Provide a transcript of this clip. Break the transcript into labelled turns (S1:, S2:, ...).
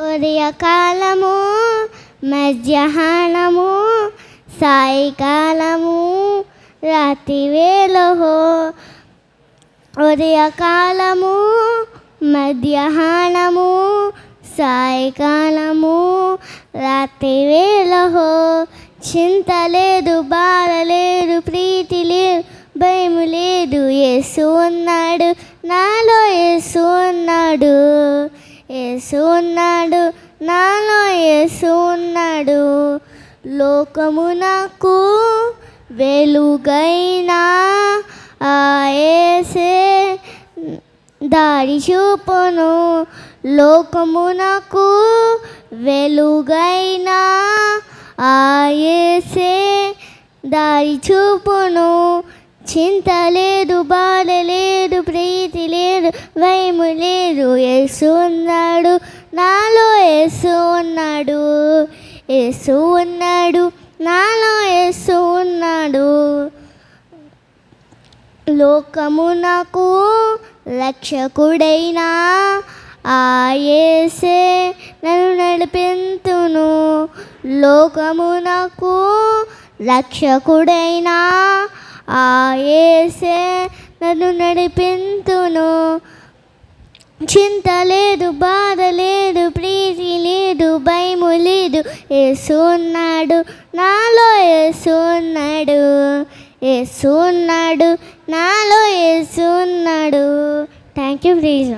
S1: ఉదయకాలము మధ్యాహ్నము సాయంకాలము రాత్రి వేళహో. ఉదయకాలము మధ్యాహ్నము సాయంకాలము రాత్రి వేళహో. చింత లేదు బాధ లేదు ప్రీతి లేదు భయం లేదు. యేసు ఉన్నాడు నాలో యేసు ఉన్నాడు. యేసు ఉన్నాడు నాలో యేసు ఉన్నాడు. లోకము నాకు వెలుగైనా ఆయేసే దారి చూపును. లోకము నాకు వెలుగైనా ఆయేసే దారి చూపును. చింత లేదు బా భయము లేదు. యేసు ఉన్నాడు నాలో యేసు ఉన్నాడు. యేసు ఉన్నాడు నాలో యేసు ఉన్నాడు. లోకము నాకు రక్షకుడైనా ఆయేసే నన్ను నడిపింతును. లోకము నాకు రక్షకుడైనా ఆయేసే నన్ను నడిపింతును. చింత లేదు బాధ లేదు ప్రీతి లేదు భయము లేదు. ఏసున్నాడు నాలో ఏసున్నాడు ఏసున్నాడు నాలో ఏసున్నాడు థ్యాంక్ యూ ప్లీజ్